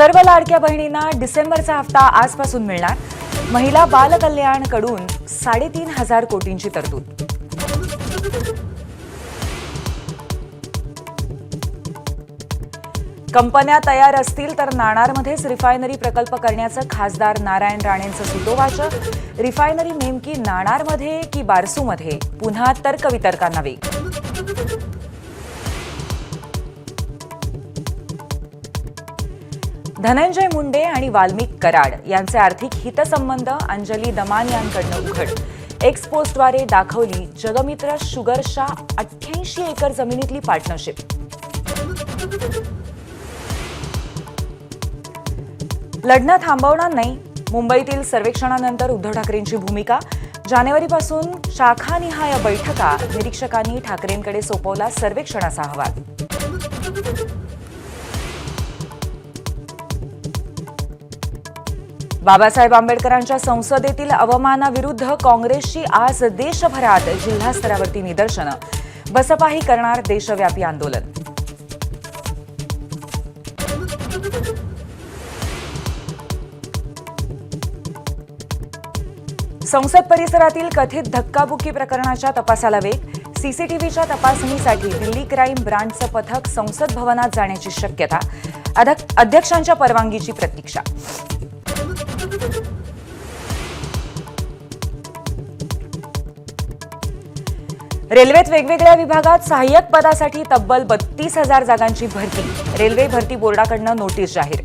सर्व लाडक्या बहिणींना डिसेंबरचा हप्ता आजपासून मिळणार. महिला बालकल्याणकडून साडेतीन हजार कोटींची तरतूद. कंपन्या तयार असतील तर नाणारमध्येच रिफायनरी प्रकल्प करण्याचं खासदार नारायण राणेंचं सुतोवाच रिफायनरी नेमकी नाणारमध्ये की बारसूमध्ये? पुन्हा तर्कवितर्कांना वेग. धनंजय मुंडे आणि वाल्मिक कराड यांचे आर्थिक हितसंबंध अंजली दमान यांकडनं उघड. एक्सपोजद्वारे दाखवली जगमित्र शुगरच्या अठ्ठ्याऐंशी एकर जमिनीतली पार्टनरशिप लढणं थांबवणार नाही. मुंबईतील सर्वेक्षणानंतर उद्धव ठाकरेंची भूमिका. जानेवारीपासून शाखानिहाय बैठका. निरीक्षकांनी ठाकरेंकडे सोपवला सर्वेक्षणाचा अहवाल. बाबासाहेब आंबेडकरांच्या संसदेतील अवमानाविरुद्ध काँग्रेसची आज देशभरात जिल्हा स्तरावरती निदर्शनं. बसपाही करणार देशव्यापी आंदोलन. संसद परिसरातील कथित धक्काबुक्की प्रकरणाच्या तपासाला वेग. सीसीटीव्हीच्या तपासणीसाठी दिल्ली क्राईम ब्रांचचं पथक संसद भवनात जाण्याची शक्यता. अध्यक्ष- अध्यक्षांच्या परवानगीची प्रतीक्षा. रेल्वेत वेगवेगळ्या विभागात सहाय्यक पदासाठी तब्बल बत्तीस हजार जागांची भरती. रेल्वे भरती बोर्डाकडनं नोटीस जाहीर.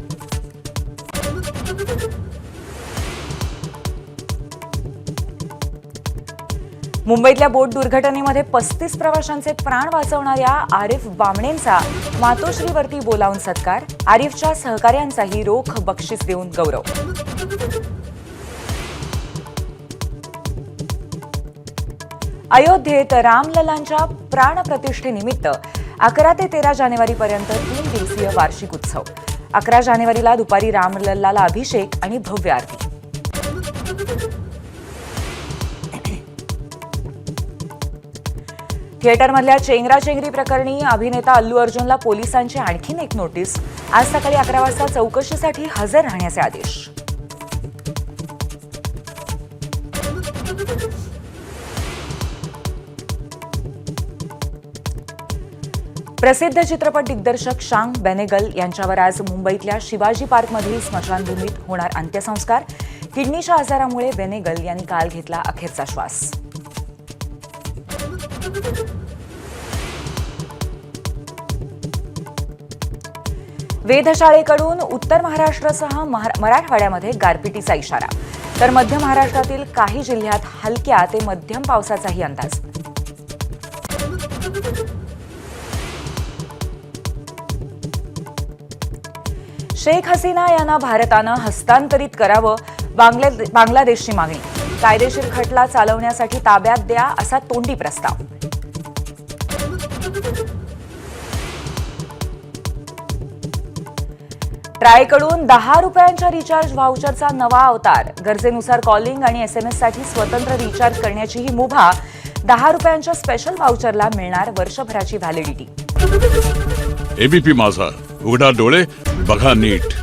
मुंबईतल्या बोट दुर्घटनेमध्ये पस्तीस प्रवाशांचे प्राण वाचवणाऱ्या आरिफ बामणेंचा मातोश्रीवरती बोलावून सत्कार. आरिफच्या सहकाऱ्यांचाही रोख बक्षीस देऊन गौरव. अयोध्येत रामललांच्या प्राणप्रतिष्ठेनिमित्त अकरा ते तेरा जानेवारीपर्यंत तीन दिवसीय वार्षिक उत्सव. अकरा जानेवारीला दुपारी रामलल्लाला अभिषेक आणि भव्य आरती. थिएटरमधल्या चेंगराचेंगरी प्रकरणी अभिनेता अल्लू अर्जुनला पोलिसांची आणखीन एक नोटीस. आज सकाळी अकरा वाजता चौकशीसाठी हजर राहण्याचे आदेश. प्रसिद्ध चित्रपट दिग्दर्शक शांग बेनेगल यांच्यावर आज मुंबईतल्या शिवाजी पार्कमधील स्मशानभूमीत होणार अंत्यसंस्कार. किडनीच्या आजारामुळे बेनेगल यांनी काल घेतला अखेरचा श्वास. वेधशाळेकडून उत्तर महाराष्ट्रासह महा- मराठवाड्यामध्ये गारपिटीचा इशारा. तर मध्य महाराष्ट्रातील काही जिल्ह्यात हलक्या ते मध्यम पावसाचाही अंदाज. शेख हसीना यांना भारतानं हस्तांतरित करावं बांगलादेशची मागणी. कायदेशीर खटला चालवण्यासाठी ताब्यात द्या असा तोंडी प्रस्ताव. ट्रायकडून दहा रुपयांच्या रिचार्ज व्हाउचरचा नवा अवतार. गरजेनुसार कॉलिंग आणि एसएमएससाठी स्वतंत्र रिचार्ज करण्याची ही मुभा दहा रुपयांच्या स्पेशल व्हाउचरला मिळणार वर्षभराची व्हॅलिडिटी एबीपी माझा. उघडा डोळे बघा नीट.